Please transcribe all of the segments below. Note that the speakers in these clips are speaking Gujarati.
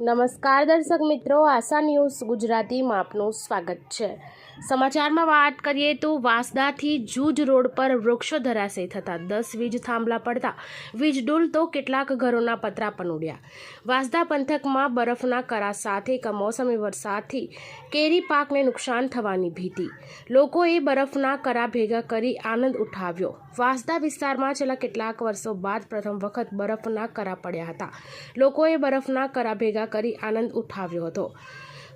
નમસ્કાર દર્શક મિત્રો, આશા ન્યૂઝ ગુજરાતીમાં આપનું સ્વાગત છે. સમાચારમાં વાત કરીએ તો વાંસદાથી જૂજ રોડ પર વૃક્ષો ધરાશય થતાં દસ વીજ થાંભલા પડતા વીજ ડૂલતો કેટલાક ઘરોના પતરા પણ ઉડ્યા વાંસદા પંથકમાં બરફના કરા સાથે કમોસમી વરસાદથી કેરી પાકને નુકસાન થવાની ભીતિ. લોકોએ બરફના કરા ભેગા કરી આનંદ ઉઠાવ્યો. વાંસદા વિસ્તારમાં છેલ્લા કેટલાક વર્ષો બાદ પ્રથમ વખત બરફના કરા પડ્યા હતા. લોકોએ બરફના કરા ભેગા કરી આનંદ ઉઠાવ્યો હતો.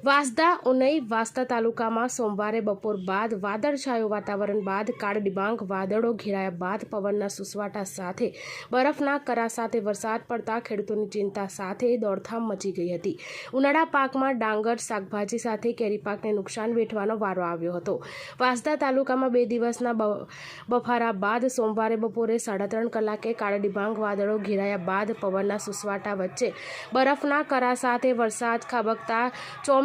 વાસદા ઉનઈ વાસદા તાલુકામાં સોમવારે બપોર બાદ વાદળછાયું વાતાવરણ બાદ કાળડિબાંગ વાદળો ઘેરાયા બાદ પવનના સુસવાટા સાથે, બરફના કરા સાથે વરસાદ પડતા ખેડૂતોની ચિંતા સાથે દોડધામ મચી ગઈ હતી. ઉનાળા પાકમાં ડાંગર, શાકભાજી સાથે કેરી પાકને નુકસાન વેઠવાનો વારો આવ્યો હતો. વાસદા તાલુકામાં બે દિવસના બફારા બાદ સોમવારે બપોરે સાડા ત્રણ કલાકે કાળડિબાંગ વાદળો ઘેરાયા બાદ પવનના સુસવાટા વચ્ચે, બરફના કરા સાથે વરસાદ ખાબકતા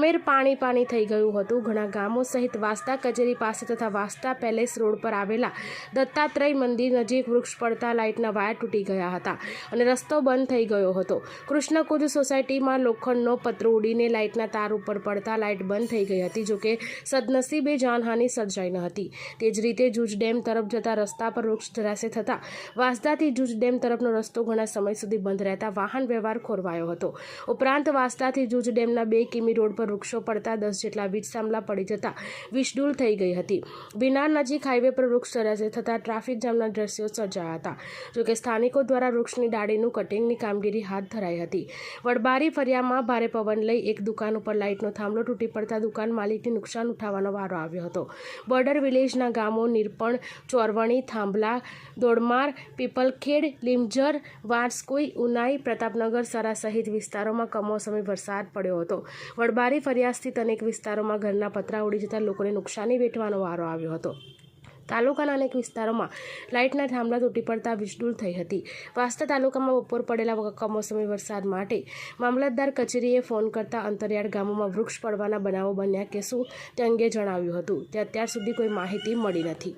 ચોમેર પાણી પાણી થઈ ગયું હતું. ઘણા ગામો સહિત વાસ્તા કચેરી પાસે તથા વાસ્તા પેલેસ રોડ પર આવેલા દત્તાત્રેય મંદિર નજીક વૃક્ષ પડતા લાઇટના વાયર તૂટી ગયા હતા અને રસ્તો બંધ થઈ ગયો હતો. કૃષ્ણકુંજ સોસાયટીમાં લોખંડનો પતરો ઉડીને લાઇટના તાર ઉપર પડતા લાઇટ બંધ થઈ ગઈ હતી, જોકે સદનસીબે જાનહાનિ સર્જાઈ ન હતી. તે જ રીતે જૂજ ડેમ તરફ જતા રસ્તા પર વૃક્ષ ધરાશે થતાં વાસદાથી જૂજ ડેમ તરફનો રસ્તો ઘણા સમય સુધી બંધ રહેતા વાહન વ્યવહાર ખોરવાયો હતો. ઉપરાંત વાસદાથી જૂજ ડેમના બે કિમી રોડ પર વૃક્ષો પડતા દસ જેટલા વીજ થાંભલા પડી જતા વિષડૂલ થઈ ગઈ હતી. બિનાર નજીક હાઈવે પર વૃક્ષ ધરાશે થતાં ટ્રાફિક જામના દ્રશ્યો સર્જાયા હતા. જોકે સ્થાનિકો દ્વારા વૃક્ષની ડાળીનું કટિંગની કામગીરી હાથ ધરાઈ હતી. વડબારી ફરિયામાં ભારે પવન લઈ એક દુકાન ઉપર લાઇટનો થાંભલો તૂટી પડતા દુકાન માલિકને નુકસાન ઉઠાવવાનો વારો આવ્યો હતો. બોર્ડર વિલેજના ગામો નિરપણ, ચોરવણી, થાંભલા, દોડમાર, પીપલખેડ, લીમજર વાંસકુઈ ઉનાઈ, પ્રતાપનગર સરા સહિત વિસ્તારોમાં કમોસમી વરસાદ પડ્યો હતો. વડબારી ફરિયા સ્થિત અનેક વિસ્તારોમાં ઘરના પતરા ઉડી જતા લોકોને નુકસાની વેઠવાનો વારો આવ્યો હતો. તાલુકાના અનેક વિસ્તારોમાં લાઇટના થાંભલા તૂટી પડતા વિષડૂલ થઈ હતી. વાસ્તા તાલુકામાં બપોર પડેલા કમોસમી વરસાદ માટે મામલતદાર કચેરીએ ફોન કરતા અંતરિયાળ ગામોમાં વૃક્ષ પડવાના બનાવો બન્યા કે શું તે અંગે જણાવ્યું હતું. તે અત્યાર સુધી કોઈ માહિતી મળી નથી.